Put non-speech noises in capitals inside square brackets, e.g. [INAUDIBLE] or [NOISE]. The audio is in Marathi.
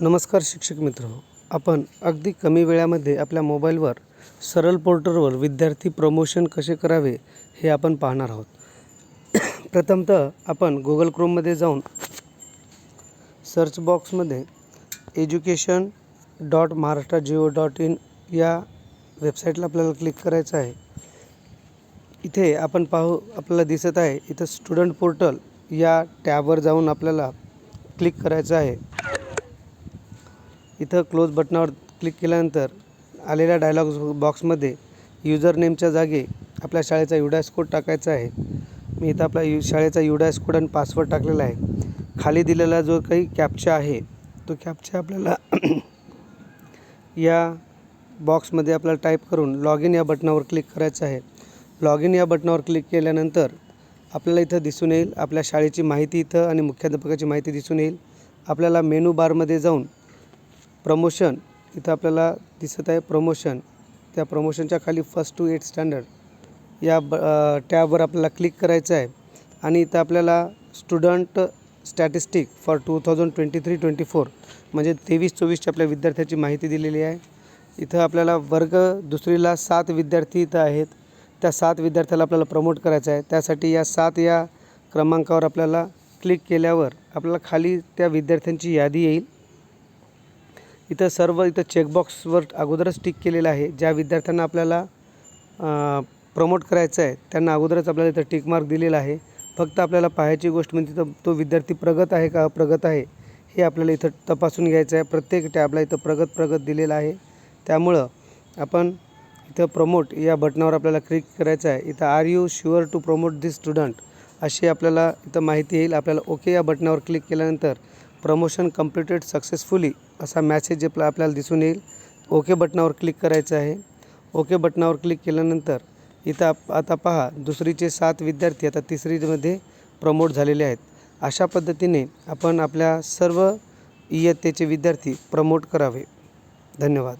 नमस्कार शिक्षक मित्र. आपण अगदी कमी वेळामध्ये आपल्या मोबाईलवर सरळ पोर्टलवर विद्यार्थी प्रमोशन कसे करावे हे आपण पाहणार आहोत. प्रथमतः आपण गुगल क्रोममध्ये जाऊन सर्च बॉक्समध्ये education dot Maharashtra gov dot in या वेबसाईटला आपल्याला क्लिक करायचं आहे. इथे आपण पाहू आपल्याला दिसत आहे इथं स्टुडंट पोर्टल या टॅबवर जाऊन आपल्याला क्लिक करायचं आहे. इथं क्लोज बटनावर क्लिक केल्यानंतर आलेल्या डायलॉग बॉक्समध्ये युजर नेमच्या जागी आपल्या शाळेचा युडायस कोड टाकायचा आहे. मी इथं आपला यु शाळेचा युडायस कोड आणि पासवर्ड टाकलेला आहे. खाली दिलेला जो काही कॅप्चा आहे तो कॅप्चा आपल्याला [CLEARS THROAT] या बॉक्समध्ये आपल्याला टाईप करून लॉग इन या बटनावर क्लिक करायचं आहे. लॉग इन या बटनावर क्लिक केल्यानंतर आपल्याला इथं दिसून येईल. आपल्या शाळेची माहिती इथं आणि मुख्याध्यापकाची माहिती दिसून येईल. आपल्याला मेनू बारमध्ये जाऊन प्रमोशन इथं आपल्याला दिसत आहे प्रमोशन. त्या प्रमोशनच्या खाली फर्स्ट टू एट स्टँडर्ड या ब टॅबवर आपल्याला क्लिक करायचं आहे. आणि इथं आपल्याला student statistic for two thousand twenty three twenty four म्हणजे तेवीस चोवीसच्या आपल्या विद्यार्थ्याची माहिती दिलेली आहे. इथं आपल्याला वर्ग दुसरीला सात विद्यार्थी इथं आहेत. त्या सात विद्यार्थ्याला आपल्याला प्रमोट करायचं आहे. त्यासाठी या सात या क्रमांकावर आपल्याला क्लिक केल्यावर आपल्याला खाली त्या विद्यार्थ्यांची यादी येईल. इथं सर्व इथं चेकबॉक्सवर अगोदरच टिक केलेलं आहे. ज्या विद्यार्थ्यांना आपल्याला प्रमोट करायचं आहे त्यांना अगोदरच आपल्याला इथं टिक मार्क दिलेला आहे. फक्त आपल्याला पाहायची गोष्ट म्हणजे तिथं तो विद्यार्थी प्रगत आहे का अप्रगत आहे हे आपल्याला इथं तपासून घ्यायचं आहे. प्रत्येक टॅबला इथं प्रगत प्रगत दिलेलं आहे. त्यामुळं आपण इथं प्रमोट या बटनावर आपल्याला क्लिक करायचं आहे. इथं are you sure to promote this student अशी आपल्याला इथं माहिती येईल. आपल्याला ओके या बटनावर क्लिक केल्यानंतर प्रमोशन कम्प्लिटेड सक्सेसफुली असा मॅसेज आपला आपल्याला दिसून येईल. ओके बटनावर क्लिक करायचं आहे. ओके बटनावर क्लिक केल्यानंतर इथं आप आता पहा दुसरीचे सात विद्यार्थी आता तिसरीमध्ये प्रमोट झालेले आहेत. अशा पद्धतीने आपण आपल्या सर्व इयत्तेचे विद्यार्थी प्रमोट करावे. धन्यवाद.